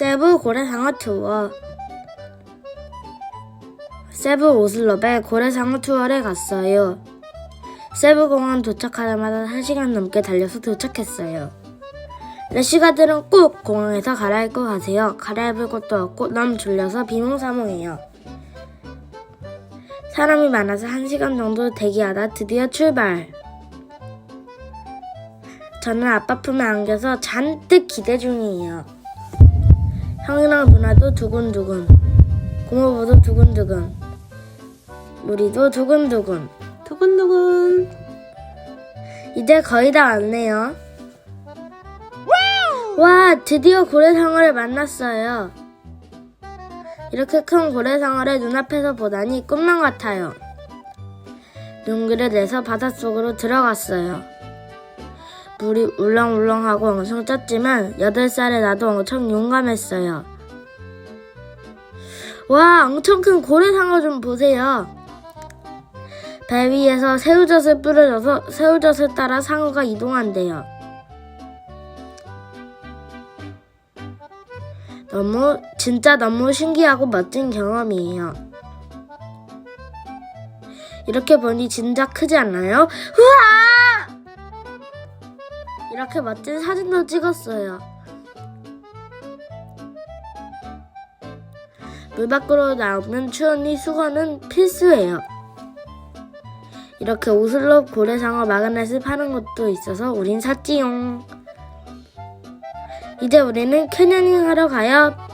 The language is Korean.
세부 고래상어 투어 세부 오슬롭에 고래상어 투어를 갔어요. 세부 공항 도착하자마자 1시간 넘게 달려서 도착했어요. 레시가들은 꼭 공항에서 갈아입고 가세요. 갈아입을 곳도 없고 너무 졸려서 비몽사몽해요. 사람이 많아서 1시간 정도 대기하다 드디어 출발. 저는 아빠 품에 안겨서 잔뜩 기대 중이에요. 형이랑 누나도 두근두근. 고모부도 두근두근. 우리도 두근두근. 두근두근. 이제 거의 다 왔네요. 와, 드디어 고래상어를 만났어요. 이렇게 큰 고래상어를 눈앞에서 보다니 꿈만 같아요. 용기를 내서 바닷속으로 들어갔어요. 물이 울렁울렁하고 엄청 쪘지만 8살에 나도 엄청 용감했어요. 와, 엄청 큰 고래상어 좀 보세요. 배 위에서 새우젓을 뿌려줘서 새우젓을 따라 상어가 이동한대요. 너무 진짜 너무 신기하고 멋진 경험이에요. 이렇게 보니 진짜 크지 않나요? 우와! 이렇게 멋진 사진도 찍었어요. 물 밖으로 나오면 추운이 수건은 필수예요. 이렇게 오슬로 고래상어 마그넷을 파는 곳도 있어서 우린 샀지용. 이제 우리는 캐녀닝 하러 가요.